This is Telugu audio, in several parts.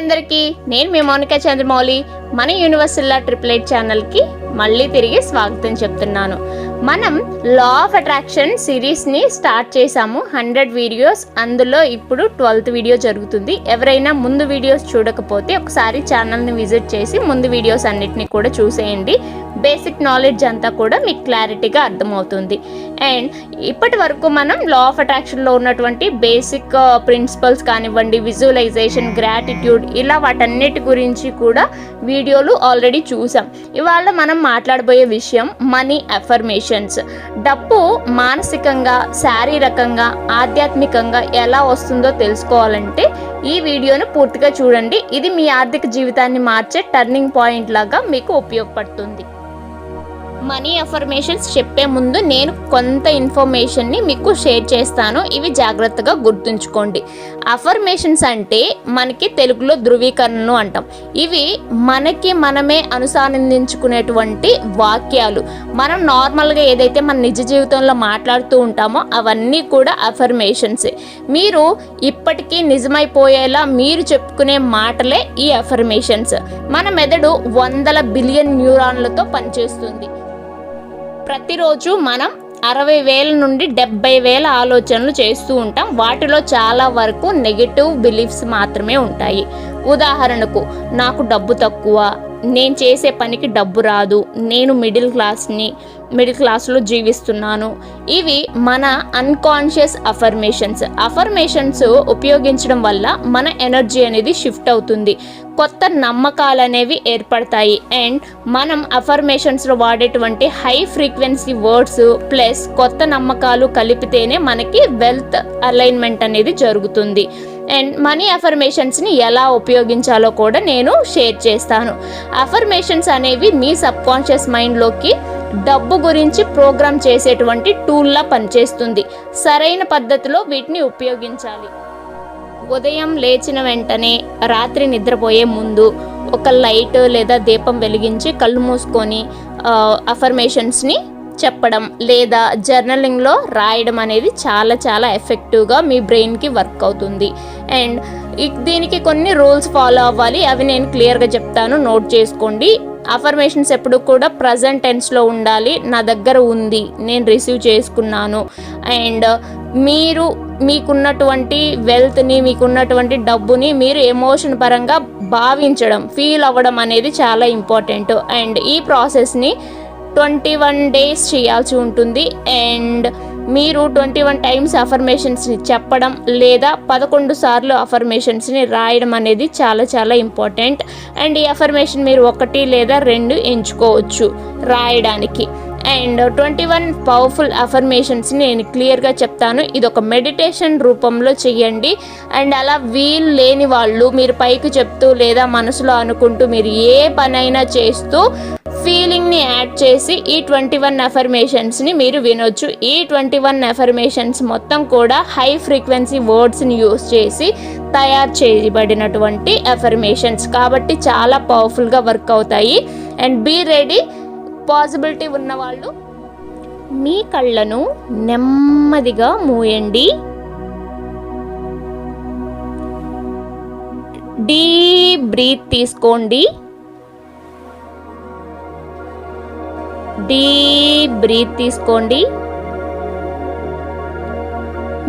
అందరికీ నేను మీ మౌనిక చంద్రమౌళి మన యూనివర్సల్లా ట్రిపుల్ ఎయిట్ ఛానల్కి మళ్ళీ తిరిగి స్వాగతం చెప్తున్నాను. మనం లా ఆఫ్ అట్రాక్షన్ సిరీస్ని స్టార్ట్ చేసాము హండ్రెడ్ వీడియోస్ అందులో ఇప్పుడు ట్వెల్త్ వీడియో జరుగుతుంది. ఎవరైనా ముందు వీడియోస్ చూడకపోతే ఒకసారి ఛానల్ని విజిట్ చేసి ముందు వీడియోస్ అన్నిటిని కూడా చూసేయండి. బేసిక్ నాలెడ్జ్ అంతా కూడా మీకు క్లారిటీగా అర్థమవుతుంది. అండ్ ఇప్పటి వరకు మనం లా ఆఫ్ అట్రాక్షన్లో ఉన్నటువంటి బేసిక్ ప్రిన్సిపల్స్ uh, కానివ్వండి విజువలైజేషన్ గ్రాటిట్యూడ్ ఇలా వాటన్నిటి గురించి కూడా వీడియోలు ఆల్రెడీ చూసాం. ఇవాళ మనం మాట్లాడబోయే విషయం మనీ అఫర్మేషన్స్ డబ్బు మానసికంగా శారీరకంగా ఆధ్యాత్మికంగా ఎలా వస్తుందో తెలుసుకోవాలంటే ఈ వీడియోను పూర్తిగా చూడండి. ఇది మీ ఆర్థిక జీవితాన్ని మార్చే టర్నింగ్ పాయింట్ లాగా మీకు ఉపయోగపడుతుంది. మనీ అఫర్మేషన్స్ చెప్పే ముందు నేను కొంత ఇన్ఫర్మేషన్ని మీకు షేర్ చేస్తాను. ఇవి జాగ్రత్తగా గుర్తుంచుకోండి. అఫర్మేషన్స్ అంటే మనకి తెలుగులో ధృవీకరణలు అంటాం. ఇవి మనకి మనమే అనుసంధించుకునేటువంటి వాక్యాలు. మనం నార్మల్గా ఏదైతే మన నిజ జీవితంలో మాట్లాడుతూ ఉంటామో అవన్నీ కూడా అఫర్మేషన్సే మీరు ఇప్పటికీ నిజమైపోయేలా మీరు చెప్పుకునే మాటలే ఈ అఫర్మేషన్స్ మన మెదడు వందల బిలియన్ న్యూరాన్లతో పనిచేస్తుంది. ప్రతిరోజు మనం అరవై వేల నుండి డెబ్బై వేల ఆలోచనలు చేస్తూ ఉంటాం. వాటిలో చాలా వరకు నెగిటివ్ బిలీఫ్స్ మాత్రమే ఉంటాయి. ఉదాహరణకు నాకు డబ్బు తక్కువ నేను చేసే పనికి డబ్బు రాదు నేను మిడిల్ క్లాస్ని మిడిల్ క్లాస్లో జీవిస్తున్నాను. ఇవి మన అన్కాన్షియస్ అఫర్మేషన్స్ అఫర్మేషన్స్ ఉపయోగించడం వల్ల మన ఎనర్జీ అనేది షిఫ్ట్ అవుతుంది. కొత్త నమ్మకాలు అనేవి ఏర్పడతాయి. అండ్ మనం అఫర్మేషన్స్లో వాడేటువంటి హై ఫ్రీక్వెన్సీ వర్డ్స్ ప్లస్ కొత్త నమ్మకాలు కలిపితేనే మనకి వెల్త్ అలైన్మెంట్ అనేది జరుగుతుంది. అండ్ మనీ అఫర్మేషన్స్ని ఎలా ఉపయోగించాలో కూడా నేను షేర్ చేస్తాను. అఫర్మేషన్స్ అనేవి మీ సబ్కాన్షియస్ మైండ్లోకి డబ్బు గురించి ప్రోగ్రామ్ చేసేటువంటి టూల్లా పనిచేస్తుంది. సరైన పద్ధతిలో వీటిని ఉపయోగించాలి. ఉదయం లేచిన వెంటనే రాత్రి నిద్రపోయే ముందు ఒక లైట్ లేదా దీపం వెలిగించి కళ్ళు మూసుకొని అఫర్మేషన్స్ని చెప్పడం లేదా జర్నలింగ్లో రాయడం అనేది చాలా చాలా ఎఫెక్టివ్గా మీ బ్రెయిన్కి వర్క్ అవుతుంది. అండ్ దీనికి కొన్ని రూల్స్ ఫాలో అవ్వాలి. అవి నేను క్లియర్గా చెప్తాను. నోట్ చేసుకోండి. అఫర్మేషన్స్ ఎప్పుడు కూడా ప్రజెంట్ టెన్స్లో ఉండాలి. నా దగ్గర ఉంది. నేను రిసీవ్ చేసుకున్నాను. అండ్ మీరు మీకున్నటువంటి వెల్త్ని మీకున్నటువంటి డబ్బుని మీరు ఎమోషన్ పరంగా భావించడం ఫీల్ అవ్వడం అనేది చాలా ఇంపార్టెంట్ అండ్ ఈ ప్రాసెస్ని ట్వంటీ వన్ డేస్ చేయాల్సి ఉంటుంది. అండ్ మీరు ట్వంటీ వన్ టైమ్స్ అఫర్మేషన్స్ని చెప్పడం లేదా పదకొండు సార్లు అఫర్మేషన్స్ని రాయడం అనేది చాలా చాలా ఇంపార్టెంట్ అండ్ ఈ అఫర్మేషన్ మీరు ఒకటి లేదా రెండు ఎంచుకోవచ్చు రాయడానికి. అండ్ ట్వంటీ వన్ పవర్ఫుల్ అఫర్మేషన్స్ని నేను క్లియర్గా చెప్తాను. ఇది ఒక మెడిటేషన్ రూపంలో చేయండి అండ్ అలా వీలు లేని వాళ్ళు మీరు పైకి చెప్తూ లేదా మనసులో అనుకుంటూ మీరు ఏ పనైనా చేస్తూ ఫీలింగ్ని యాడ్ చేసి ఈ ట్వంటీ వన్ అఫర్మేషన్స్ని మీరు వినొచ్చు. ఈ ట్వంటీ వన్ అఫర్మేషన్స్ మొత్తం కూడా హై ఫ్రీక్వెన్సీ వర్డ్స్ని యూస్ చేసి తయారు చేయబడినటువంటి అఫర్మేషన్స్ కాబట్టి చాలా పవర్ఫుల్గా వర్క్ అవుతాయి. అండ్ బీ రెడీ పాసిబిలిటీ ఉన్నవాళ్ళు మీ కళ్ళను నెమ్మదిగా మూయండి. డీప్ బ్రీత్ తీసుకోండి. డీప్ బ్రీత్ తీసుకోండి.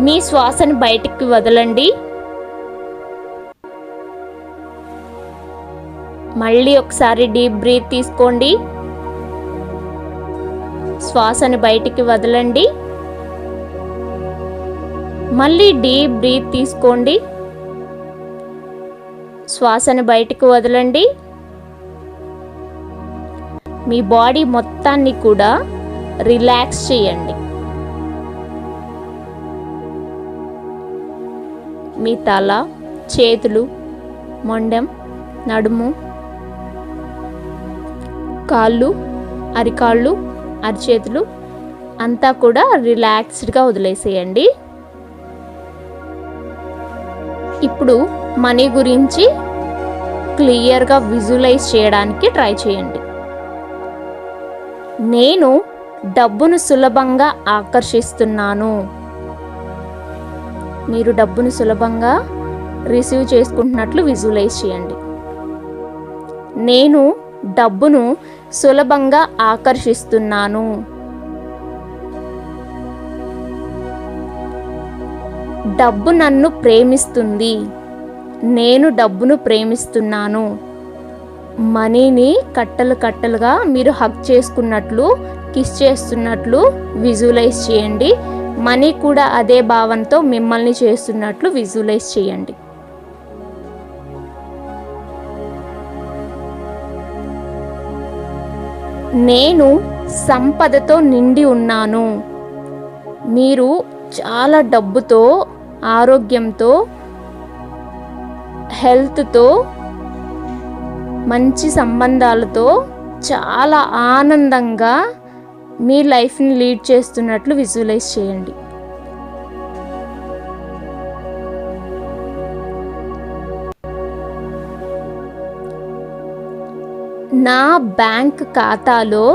మీ శ్వాసను బయటికి వదలండి. మళ్ళీ ఒకసారి డీప్ బ్రీత్ తీసుకోండి. శ్వాసను బయటికి వదలండి. మళ్ళీ డీప్ బ్రీత్ తీసుకోండి. శ్వాసను బయటికి వదలండి. మీ బాడీ మొత్తాన్ని కూడా రిలాక్స్ చేయండి. మీ తల చేతులు మొండెం నడుము కాళ్ళు అరికాళ్ళు అరిచేతులు అంతా కూడా రిలాక్స్డ్గా వదిలేసేయండి. ఇప్పుడు మనీ గురించి క్లియర్గా విజువలైజ్ చేయడానికి ట్రై చేయండి. నేను డబ్బును సులభంగా ఆకర్షిస్తున్నాను. మీరు డబ్బును సులభంగా రిసీవ్ చేసుకుంటున్నట్లు విజువలైజ్ చేయండి. నేను డబ్బును సులభంగా ఆకర్షిస్తున్నాను. డబ్బు నన్ను ప్రేమిస్తుంది. నేను డబ్బును ప్రేమిస్తున్నాను. మనీని కట్టలు కట్టలుగా మీరు హక్ చేసుకున్నట్లు కిస్ చేస్తున్నట్లు విజువలైజ్ చేయండి. మనీ కూడా అదే భావంతో మిమ్మల్ని చేస్తున్నట్లు విజువలైజ్ చేయండి. నేను సంపదతో నిండి ఉన్నాను. మీరు చాలా డబ్బుతో ఆరోగ్యంతో హెల్త్తో మంచి సంబంధాలతో చాలా ఆనందంగా మీ లైఫ్ని లీడ్ చేస్తున్నట్లు విజువలైజ్ చేయండి. నా బ్యాంక్ ఖాతాలో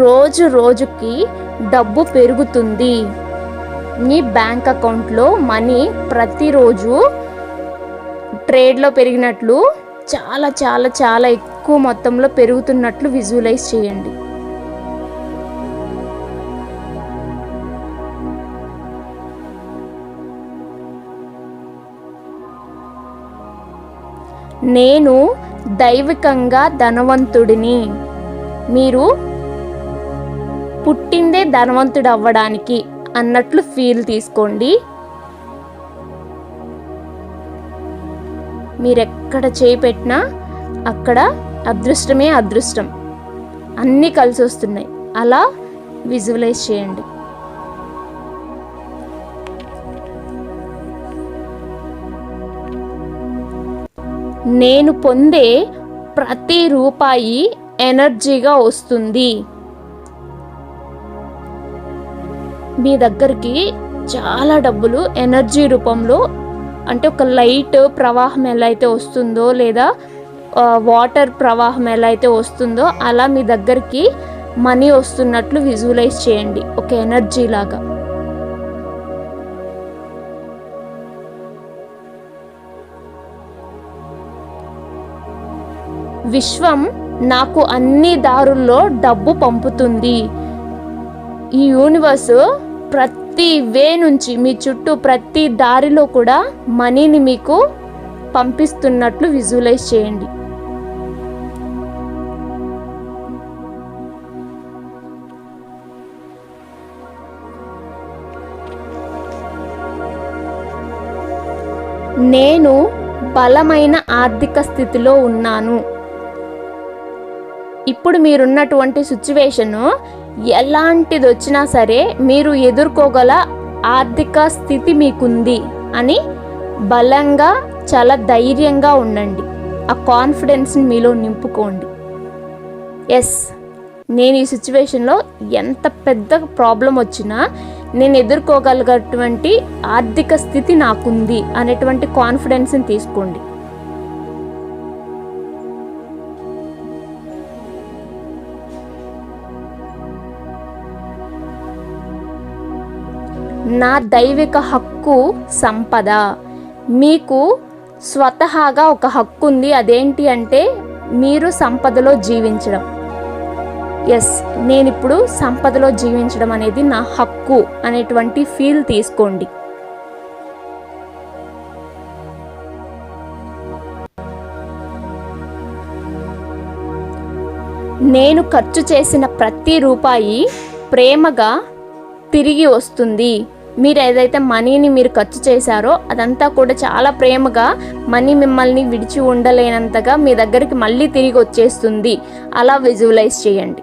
రోజు రోజుకి డబ్బు పెరుగుతుంది. మీ బ్యాంక్ అకౌంట్లో మనీ ప్రతిరోజు ట్రేడ్లో పెరిగినట్లు చాలా చాలా చాలా ఎక్కువ మొత్తంలో పెరుగుతున్నట్లు విజువలైజ్ చేయండి. నేను దైవికంగా ధనవంతుడిని. మీరు పుట్టిందే ధనవంతుడు అవ్వడానికి అన్నట్లు ఫీల్ తీసుకోండి. మీరెక్కడ చేయి పెట్టినా అక్కడ అదృష్టమే అదృష్టం. అన్నీ కలిసి వస్తున్నాయి. అలా విజువలైజ్ చేయండి. నేను పొందే ప్రతి రూపాయి ఎనర్జీగా వస్తుంది. మీ దగ్గరికి చాలా డబ్బులు ఎనర్జీ రూపంలో అంటే ఒక లైట్ ప్రవాహం ఎలా అయితే వస్తుందో లేదా వాటర్ ప్రవాహం ఎలా అయితే వస్తుందో అలా మీ దగ్గరికి మనీ వస్తున్నట్లు విజువలైజ్ చేయండి ఒక ఎనర్జీ లాగా. విశ్వం నాకు అన్ని దారుల్లో డబ్బు పంపుతుంది. ఈ యూనివర్స్ ప్రతి వే నుంచి మీ చుట్టూ ప్రతి దారిలో కూడా మనీని మీకు పంపిస్తున్నట్లు విజువలైజ్ చేయండి. నేను బలమైన ఆర్థిక స్థితిలో ఉన్నాను. ఇప్పుడు మీరున్నటువంటి సిచ్యువేషను ఎలాంటిది వచ్చినా సరే మీరు ఎదుర్కోగల ఆర్థిక స్థితి మీకుంది అని బలంగా చాలా ధైర్యంగా ఉండండి. ఆ కాన్ఫిడెన్స్ని మీలో నింపుకోండి. ఎస్ నేను ఈ సిచ్యువేషన్లో ఎంత పెద్ద ప్రాబ్లం వచ్చినా నేను ఎదుర్కోగలిగినటువంటి ఆర్థిక స్థితి నాకుంది అనేటువంటి కాన్ఫిడెన్స్ని తీసుకోండి. నా దైవిక హక్కు సంపద. మీకు స్వతహాగా ఒక హక్కు ఉంది అదేంటి అంటే మీరు సంపదలో జీవించడం. ఎస్ నేను ఇప్పుడు సంపదలో జీవించడం అనేది నా హక్కు అనేటువంటి ఫీల్ తీసుకోండి. నేను ఖర్చు చేసిన ప్రతి రూపాయి ప్రేమగా తిరిగి వస్తుంది. మీరు ఏదైతే మనీని మీరు ఖర్చు చేశారో అదంతా కూడా చాలా ప్రేమగా మనీ మిమ్మల్ని విడిచి ఉండలేనంతగా మీ దగ్గరికి మళ్ళీ తిరిగి వచ్చేస్తుంది. అలా విజువలైజ్ చేయండి.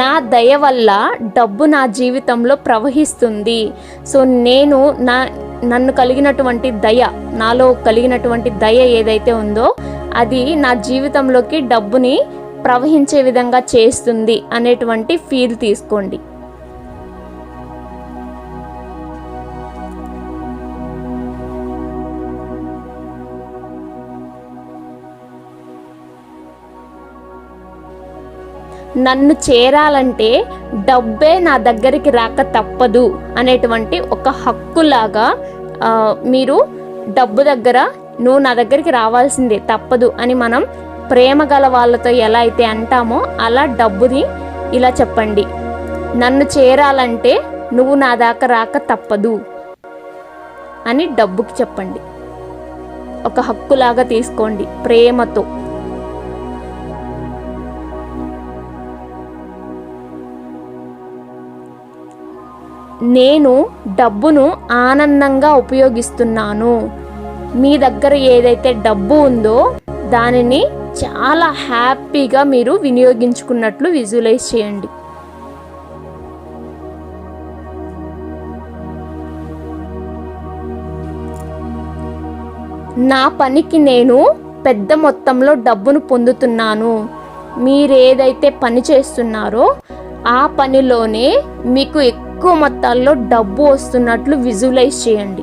నా దయ వల్ల డబ్బు నా జీవితంలో ప్రవహిస్తుంది. సో నేను నా నన్ను కలిగినటువంటి దయ నాలో కలిగినటువంటి దయ ఏదైతే ఉందో అది నా జీవితంలోకి డబ్బుని ప్రవహించే విధంగా చేస్తుంది అనేటువంటి ఫీల్ తీసుకోండి. నన్ను చేరాలంటే డబ్బే నా దగ్గరికి రాక తప్పదు అనేటువంటి ఒక హక్కులాగా మీరు డబ్బు దగ్గర నువ్వు నా దగ్గరికి రావాల్సిందే తప్పదు అని మనం ప్రేమ గల వాళ్ళతో ఎలా అయితే అంటామో అలా డబ్బుని ఇలా చెప్పండి. నన్ను చేరాలంటే నువ్వు నా దాకా రాక తప్పదు అని డబ్బుకి చెప్పండి. ఒక హక్కులాగా తీసుకోండి ప్రేమతో. నేను డబ్బును ఆనందంగా ఉపయోగిస్తున్నాను. మీ దగ్గర ఏదైతే డబ్బు ఉందో దానిని చాలా హ్యాపీగా మీరు వినియోగించుకున్నట్లు విజువలైజ్ చేయండి. నా పనికి నేను పెద్ద మొత్తంలో డబ్బును పొందుతున్నాను. మీరేదైతే పని చేస్తున్నారో ఆ పనిలోనే మీకు ఎక్కువ మొత్తాల్లో డబ్బు వస్తున్నట్లు విజువలైజ్ చేయండి.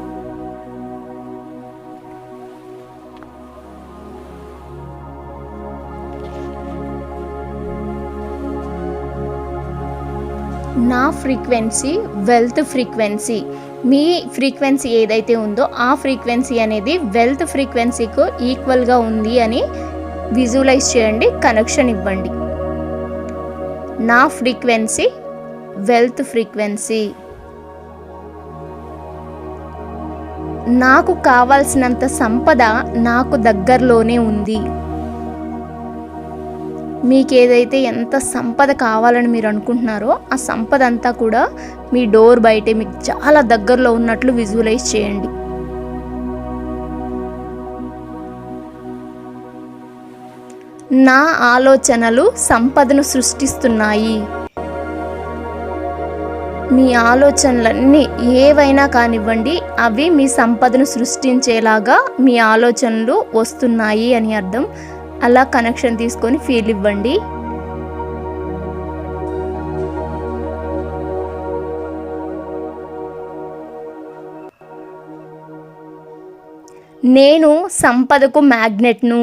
నా ఫ్రీక్వెన్సీ వెల్త్ ఫ్రీక్వెన్సీ. మీ ఫ్రీక్వెన్సీ ఏదైతే ఉందో ఆ ఫ్రీక్వెన్సీ అనేది వెల్త్ ఫ్రీక్వెన్సీకు ఈక్వల్గా ఉంది అని విజువలైజ్ చేయండి కనెక్షన్ ఇవ్వండి. నా ఫ్రీక్వెన్సీ వెల్త్ ఫ్రీక్వెన్సీ. నాకు కావాల్సినంత సంపద నాకు దగ్గరలోనే ఉంది. మీకు ఏదైతే ఎంత సంపద కావాలని మీరు అనుకుంటున్నారో ఆ సంపద అంతా కూడా మీ డోర్ బయటే మీకు చాలా దగ్గరలో ఉన్నట్లు విజువలైజ్ చేయండి. నా ఆలోచనలు సంపదను సృష్టిస్తున్నాయి. మీ ఆలోచనలన్నీ ఏవైనా కానివ్వండి అవి మీ సంపదను సృష్టించేలాగా మీ ఆలోచనలు వస్తున్నాయి అని అర్థం. అలా కనెక్షన్ తీసుకొని ఫీల్ ఇవ్వండి. నేను సంపదకు మ్యాగ్నెట్ను.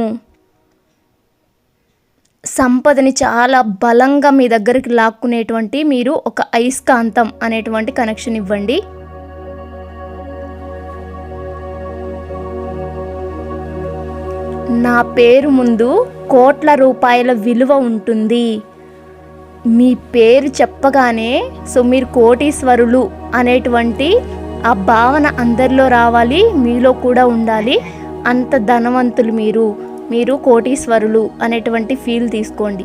సంపదని చాలా బలంగా మీ దగ్గరికి లాక్కునేటువంటి మీరు ఒక అయస్కాంతం అనేటువంటి కనెక్షన్ ఇవ్వండి. నా పేరు ముందు కోట్ల రూపాయల విలువ ఉంటుంది. మీ పేరు చెప్పగానే సో మీరు కోటీశ్వరులు అనేటువంటి ఆ భావన అందరిలో రావాలి మీలో కూడా ఉండాలి. అంత ధనవంతులు మీరు. మీరు కోటీశ్వరులు అనేటువంటి ఫీల్ తీసుకోండి.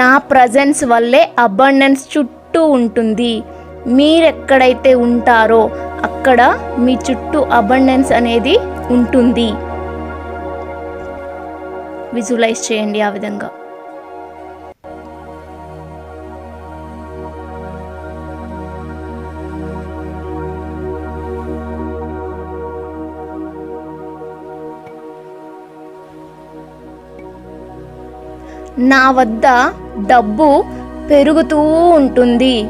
నా ప్రజెన్స్ వల్లే అబండెన్స్ చుట్టూ ఉంటుంది. మీరెక్కడైతే ఉంటారో అక్కడ మీ చుట్టూ అబండెన్స్ అనేది ఉంటుంది. విజువలైజ్ చేయండి ఆ విధంగా. నా వద్ద డబ్బు పెరుగుతూ ఉంటుంది.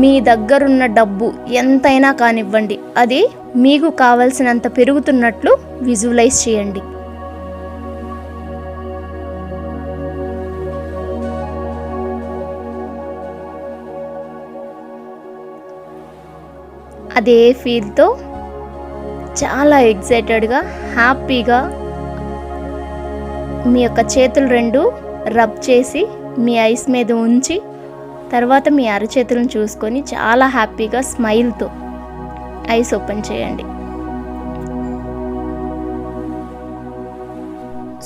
మీ దగ్గరున్న డబ్బు ఎంతైనా కానివ్వండి అది మీకు కావలసినంత పెరుగుతున్నట్లు విజువలైజ్ చేయండి. అదే ఫీల్తో చాలా ఎగ్జైటెడ్గా హ్యాపీగా మీ యొక్క చేతులు రెండు రబ్ చేసి మీ ఐస్ మీద ఉంచి తర్వాత మీ అరచేతులను చూసుకొని చాలా హ్యాపీగా స్మైల్తో ఐస్ ఓపెన్ చేయండి.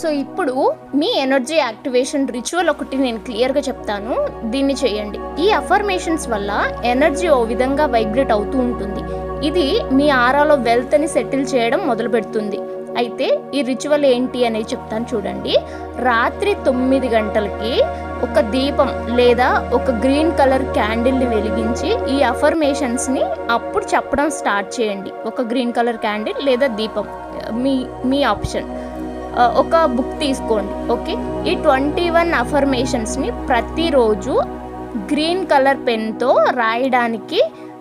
సో ఇప్పుడు మీ ఎనర్జీ యాక్టివేషన్ రిచువల్ ఒకటి నేను క్లియర్గా చెప్తాను. దీన్ని చేయండి. ఈ అఫర్మేషన్స్ వల్ల ఎనర్జీ ఓ విధంగా వైబ్రేట్ అవుతూ ఉంటుంది. ఇది మీ ఆరాలో వెల్త్ని సెటిల్ చేయడం మొదలు పెడుతుంది అయితే ఈ రిచువల్ ఏంటి అనేది చెప్తాను చూడండి. రాత్రి తొమ్మిది గంటలకి ఒక దీపం లేదా ఒక గ్రీన్ కలర్ క్యాండిల్ని వెలిగించి ఈ అఫర్మేషన్స్ని అప్పుడు చెప్పడం స్టార్ట్ చేయండి. ఒక గ్రీన్ కలర్ క్యాండిల్ లేదా దీపం మీ మీ ఆప్షన్. ఒక బుక్ తీసుకోండి ఓకే? ఈ ట్వంటీ వన్ అఫర్మేషన్స్ని ప్రతిరోజు గ్రీన్ కలర్ పెన్తో రాయడానికి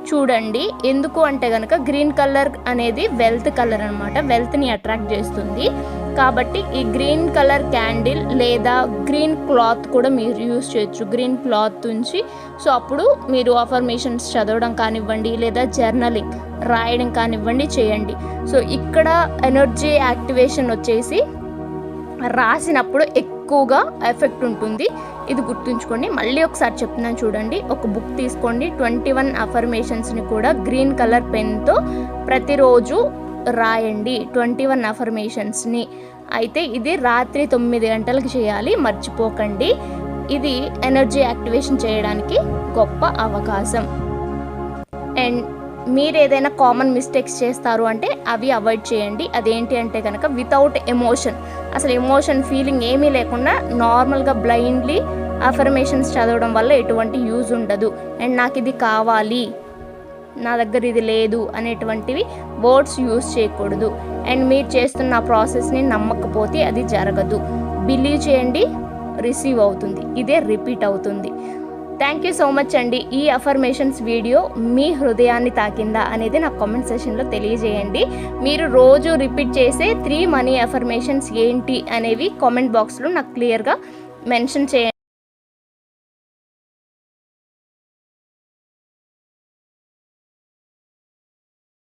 చూడండి. ఎందుకు అంటే కనుక గ్రీన్ కలర్ అనేది వెల్త్ కలర్ అనమాట వెల్త్ని అట్రాక్ట్ చేస్తుంది. కాబట్టి ఈ గ్రీన్ కలర్ క్యాండిల్ లేదా గ్రీన్ క్లాత్ కూడా మీరు యూస్ చేయొచ్చు. గ్రీన్ క్లాత్ ఉంచి సో అప్పుడు మీరు అఫర్మేషన్స్ చదవడం కానివ్వండి లేదా జర్నలింగ్ రాయడం కానివ్వండి చేయండి. సో ఇక్కడ ఎనర్జీ యాక్టివేషన్ వచ్చేసి రాసినప్పుడు ఎక్కువగా ఎఫెక్ట్ ఉంటుంది. ఇది గుర్తుంచుకోండి. మళ్ళీ ఒకసారి చెప్తున్నాను చూడండి. ఒక బుక్ తీసుకోండి. ట్వంటీ వన్ అఫర్మేషన్స్ని కూడా గ్రీన్ కలర్ పెన్తో ప్రతిరోజు రాయండి. ట్వంటీ వన్ అఫర్మేషన్స్ని అయితే ఇది రాత్రి తొమ్మిది గంటలకు చేయాలి. మర్చిపోకండి. ఇది ఎనర్జీ యాక్టివేషన్ చేయడానికి గొప్ప అవకాశం. అండ్ మీరు ఏదైనా కామన్ మిస్టేక్స్ చేస్తారు అంటే అవి అవాయిడ్ చేయండి. అదేంటి అంటే కనుక వితౌట్ ఎమోషన్ అసలు ఎమోషన్ ఫీలింగ్ ఏమీ లేకుండా నార్మల్గా బ్లైండ్లీ అఫర్మేషన్స్ చదవడం వల్ల ఎటువంటి యూజ్ ఉండదు. అండ్ నాకు ఇది కావాలి నా దగ్గర ఇది లేదు అనేటువంటివి వర్డ్స్ యూజ్ చేయకూడదు. అండ్ మీరు చేస్తున్న ప్రాసెస్ని నమ్మకపోతే అది జరగదు. బిలీవ్ చేయండి రిసీవ్ అవుతుంది. ఇదే రిపీట్ అవుతుంది. థ్యాంక్ యూ సో మచ్ అండి. ఈ అఫర్మేషన్స్ వీడియో మీ హృదయాన్ని తాకిందా అనేది నాకు కామెంట్ సెషన్లో తెలియజేయండి. మీరు రోజు రిపీట్ చేసే త్రీ మనీ అఫర్మేషన్స్ ఏంటి అనేవి కామెంట్ బాక్స్లో నాకు క్లియర్గా మెన్షన్ చేయండి.